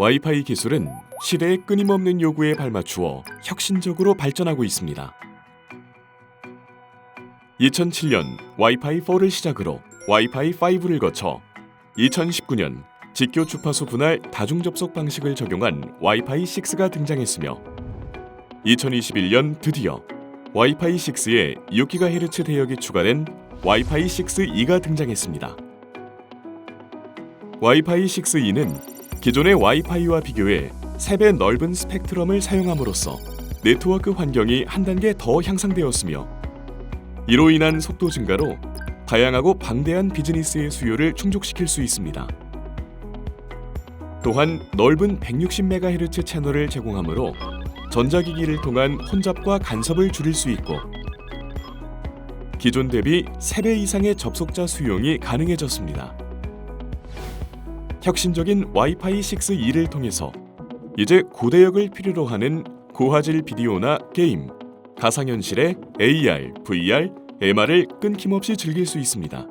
와이파이 기술은 시대의 끊임없는 요구에 발맞추어 혁신적으로 발전하고 있습니다. 2007년 와이파이 4를 시작으로 와이파이 5를 거쳐 2019년 직교 주파수 분할 다중 접속 방식을 적용한 와이파이 6가 등장했으며 2021년 드디어 와이파이 6에 6GHz 대역이 추가된 와이파이 6E가 등장했습니다. 와이파이 6E는 기존의 와이파이와 비교해 3배 넓은 스펙트럼을 사용함으로써 네트워크 환경이 한 단계 더 향상되었으며 이로 인한 속도 증가로 다양하고 방대한 비즈니스의 수요를 충족시킬 수 있습니다. 또한 넓은 160MHz 채널을 제공하므로 전자기기를 통한 혼잡과 간섭을 줄일 수 있고 기존 대비 3배 이상의 접속자 수용이 가능해졌습니다. 혁신적인 와이파이 6E를 통해서 이제 고대역을 필요로 하는 고화질 비디오나 게임, 가상현실의 AR, VR, MR을 끊김없이 즐길 수 있습니다.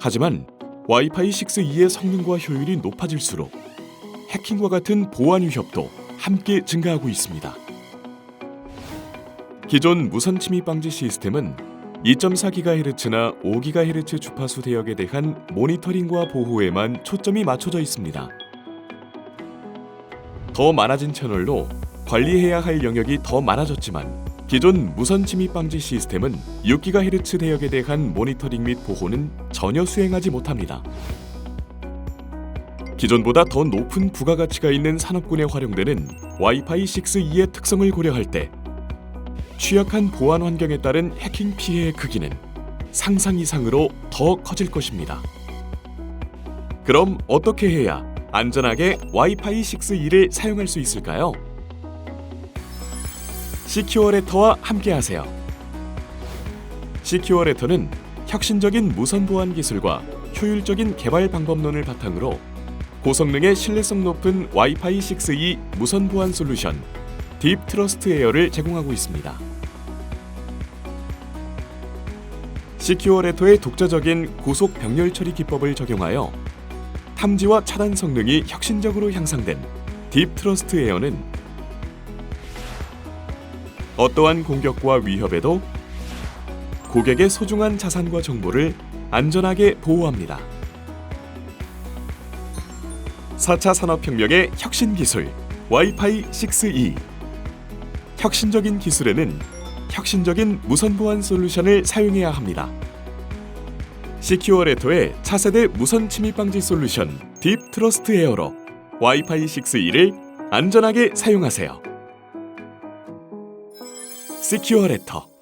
하지만 와이파이 6E의 성능과 효율이 높아질수록 해킹과 같은 보안 위협도 함께 증가하고 있습니다. 기존 무선 침입 방지 시스템은 2.4GHz나 5GHz 주파수 대역에 대한 모니터링과 보호에만 초점이 맞춰져 있습니다. 더 많아진 채널로 관리해야 할 영역이 더 많아졌지만 기존 무선 침입 방지 시스템은 6GHz 대역에 대한 모니터링 및 보호는 전혀 수행하지 못합니다. 기존보다 더 높은 부가가치가 있는 산업군에 활용되는 와이파이 6E의 특성을 고려할 때 취약한 보안 환경에 따른 해킹 피해의 크기는 상상 이상으로 더 커질 것입니다. 그럼 어떻게 해야 안전하게 와이파이 6E를 사용할 수 있을까요? 시큐어레터와 함께하세요. 시큐어레터는 혁신적인 무선 보안 기술과 효율적인 개발 방법론을 바탕으로 고성능의 신뢰성 높은 와이파이 6E 무선 보안 솔루션 딥 트러스트 에어를 제공하고 있습니다. 시큐어 레터의 독자적인 고속 병렬 처리 기법을 적용하여 탐지와 차단 성능이 혁신적으로 향상된 딥 트러스트 에어는 어떠한 공격과 위협에도 고객의 소중한 자산과 정보를 안전하게 보호합니다. 4차 산업혁명의 혁신 기술 와이파이 6E 혁신적인 기술에는 혁신적인 무선 보안 솔루션을 사용해야 합니다. 시큐어 레터의 차세대 무선 침입 방지 솔루션 딥 트러스트 에어로 와이파이 6E를 안전하게 사용하세요. 시큐어 레터